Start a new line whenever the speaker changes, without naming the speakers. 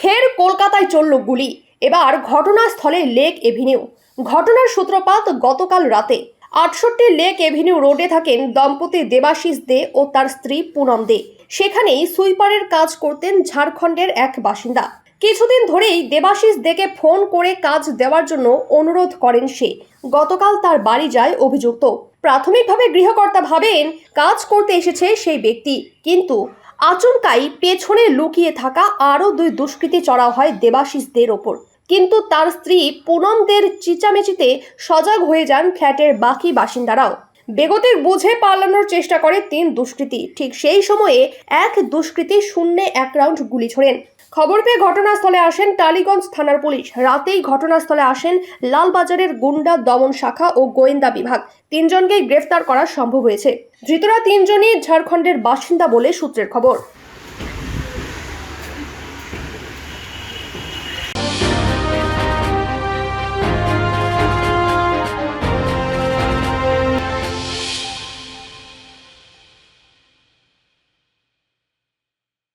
ফের কলকাতায় চলল গুলি। এবার ঘটনাস্থলে লেক এভিনিউ। ঘটনার সূত্রপাত গতকাল রাতে। আটষট্টি লেক এভিনিউ রোডে থাকেন দম্পতি দেবাশিস দে ও তার স্ত্রী পুনম দে। সেখানেই সুইপারের কাজ করতেন ঝাড়খণ্ডের এক বাসিন্দা। কিছুদিন ধরেই দেবাশিস দেকে ফোন করে কাজ দেওয়ার জন্য অনুরোধ করেন সে। গতকাল তার বাড়ি যায় অভিযুক্ত। প্রাথমিকভাবে গৃহকর্তা ভাবেন, কাজ করতে এসেছে সেই ব্যক্তি। কিন্তু আচমকাই পেছনে লুকিয়ে থাকা আরও দুই দুষ্কৃতী চড়া হয় দেবাশিসদের ওপর। কিন্তু তার স্ত্রী পুনমদের চিচামেচিতে সজাগ হয়ে যান ফ্ল্যাটের বাকি বাসিন্দারাও। বেগতিক বুঝে পালানোর চেষ্টা করে তিন দুষ্কৃতী। ঠিক সেই সময়ে এক দুষ্কৃতী শূন্যে এক রাউন্ড গুলি ছোড়েন। খবর পেয়ে ঘটনাস্থলে আসেন টালিগঞ্জ থানার পুলিশ। রাতেই ঘটনাস্থলে আসেন লালবাজারের গুন্ডা দমন শাখা ও গোয়েন্দা বিভাগ। তিনজনকেই গ্রেফতার করা সম্ভব হয়েছে। ধৃতরা তিনজনই ঝাড়খণ্ডের বাসিন্দা বলে সূত্রের খবর।